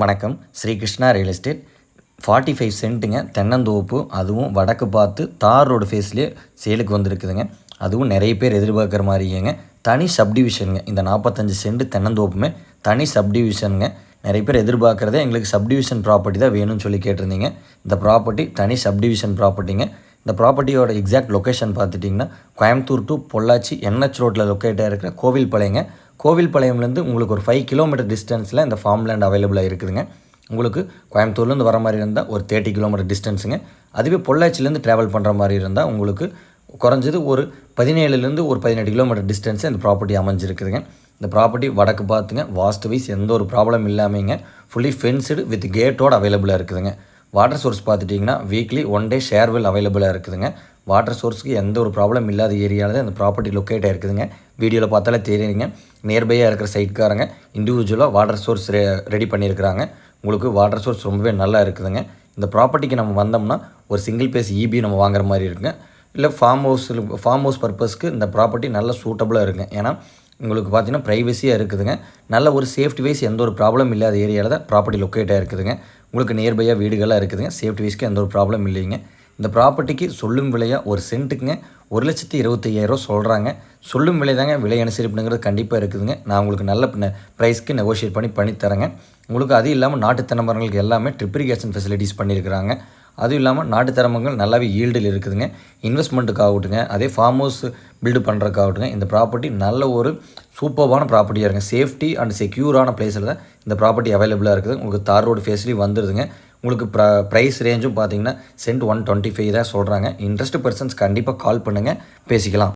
வணக்கம். Sri Krishna real estate. Forty five சென்ட்டுங்க. தென்னந்தோப்பு அதுவும் வடக்கு பார்த்து தார் ரோடு ஃபேஸ்லேயே சேலுக்கு வந்திருக்குதுங்க. அதுவும் நிறைய பேர் எதிர்பார்க்குற மாதிரிங்க. தனி சப்டிவிஷனுங்க இந்த நாற்பத்தஞ்சு சென்ட் தென்னந்தோப்புமே தனி சப்டிவிஷனுங்க நிறைய பேர் எதிர்பார்க்குறதே எங்களுக்கு சப்டிவிஷன் ப்ராப்பர்ட்டி தான் வேணும்னு சொல்லி கேட்டிருந்தீங்க. இந்த ப்ராப்பர்ட்டி தனி சப்டிவிஷன் ப்ராப்பர்ட்டிங்க இந்த ப்ராப்பர்ட்டியோட எக்ஸாக்ட் லொக்கேஷன் பார்த்துட்டிங்கன்னா கோயம்புத்தூர் டு பொள்ளாச்சி என்ஹெச் ரோட்டில் லொக்கேட்டாக இருக்கிற கோவில்பாளையங்க. கோவில்பாளையம்லேருந்து உங்களுக்கு ஒரு ஃபைவ் கிலோமீட்டர் டிஸ்டன்ஸில் இந்த ஃபார்ம் லேண்ட் அவைலபிளாக இருக்குதுங்க. உங்களுக்கு கோயம்புத்தூர்லேருந்து வர மாதிரி இருந்தால் ஒரு தேர்ட்டி கிலோமீட்டர் டிஸ்டன்ஸுங்க அதுவே பொள்ளாச்சிலேருந்து ட்ராவல் பண்ணுற மாதிரி இருந்தால் உங்களுக்கு குறைஞ்சது ஒரு பதினேழுலேருந்து ஒரு பதினெட்டு கிலோமீட்டர் டிஸ்டன்ஸில் இந்த ப்ராப்பர்ட்டி அமைஞ்சிருக்குதுங்க. இந்த ப்ராப்பர்ட்டி வடக்கு பார்த்துங்க வாஸ்து வைஸ் எந்த ஒரு ப்ராப்ளம் இல்லாமங்க ஃபுல்லி ஃபென்ஸ்டு வித் கேட்டோடு அவைலபிளாக இருக்குதுங்க. வாட்டர் சோர்ஸ் பார்த்துட்டிங்கன்னா weekly one day share will அவைலபிளாக இருக்குதுங்க. வாட்டர் சோர்ஸ்க்கு எந்த ஒரு ப்ராப்ளம் இல்லாத ஏரியாவில் தான் ப்ராப்பர்ட்டி லொக்கேட் ஆகிருக்குதுங்க வீடியோவில் பார்த்தாலே தெரியுங்க நியர்பையாக இருக்கிற சைட்காரங்க இண்டிவிஜுவலாக வாட்டர் சோர்ஸ் ரெ ரெடி பண்ணியிருக்கிறாங்க. உங்களுக்கு வாட்டர் சோர்ஸ் ரொம்பவே நல்லா இருக்குதுங்க. இந்த ப்ராப்பர்ட்டிக்கு நம்ம வந்தோம்னா ஒரு சிங்கிள் பேஸ் இபி நம்ம வாங்குற மாதிரி இருக்குங்க. இல்லை ஃபார்ம் ஹவுஸில் ஃபார்ம் ஹவுஸ் பர்பஸ்க்கு இந்த ப்ராப்பர்ட்டி நல்ல சூட்டபுளாக இருக்குங்க. ஏன்னா உங்களுக்கு பார்த்தீங்கன்னா ப்ரைவசியாக இருக்குதுங்க. நல்ல ஒரு சேஃப்டி வைஸ் எந்த ஒரு ப்ராப்ளம் இல்லாத ஏரியாவில் தான் ப்ராப்பர்ட்டி லொக்கேட்டாக இருக்குதுங்க உங்களுக்கு நியர்பையாக வீடுகளாக இருக்குதுங்க. சேஃப்டி வைஸ்க்கு எந்த ஒரு ப்ராப்ளம் இல்லைங்க. இந்த ப்ராப்பர்ட்டிக்கு சொல்லும் விலையாக ஒரு சென்ட்டுக்குங்க ஒரு லட்சத்தி இருபத்தையாயிரம் சொல்கிறாங்க சொல்லும் விலை தாங்க விலை அனுசரிப்புங்கிறது கண்டிப்பாக இருக்குதுங்க. நான் உங்களுக்கு நல்ல ப்ரைஸ்க்கு நெகோஷியேட் பண்ணி பண்ணி தரேங்க உங்களுக்கு அது இல்லாமல் நாட்டு தென்னமரங்களுக்கு எல்லாமே ட்ரிப்ரிகேஷன் ஃபெசிலிட்டிஸ் பண்ணியிருக்கிறாங்க அதுவும் இல்லாமல் நாட்டு தரமங்கள் நல்லாவே ஈல்டில் இருக்குதுங்க. இன்வெஸ்ட்மெண்ட்டுக்காகட்டுங்க. அதே ஃபார்ம் ஹவுஸ் பில்டு பண்ணுறதுக்காகட்டுங்க இந்த ப்ராப்பர்ட்டி நல்ல ஒரு சூப்பர்வான ப்ராப்பர்ட்டியாக இருக்குங்க சேஃப்டி அண்ட் செக்யூரான பிளேஸில் தான் இந்த ப்ராப்பர்ட்டி அவைலபிளாக இருக்குது. உங்களுக்கு தார் ரோடு ஃபேஸ்லேயும் வந்துடுதுங்க உங்களுக்கு ப்ர ப்ரைஸ் ரேஞ்சும் பார்த்தீங்கன்னா சென்ட் ஒன் டுவெண்ட்டி ஃபைவ் தான் சொல்கிறாங்க இன்ட்ரெஸ்ட் பர்சன்ஸ் கண்டிப்பாக கால் பண்ணுங்கள் பேசிக்கலாம்.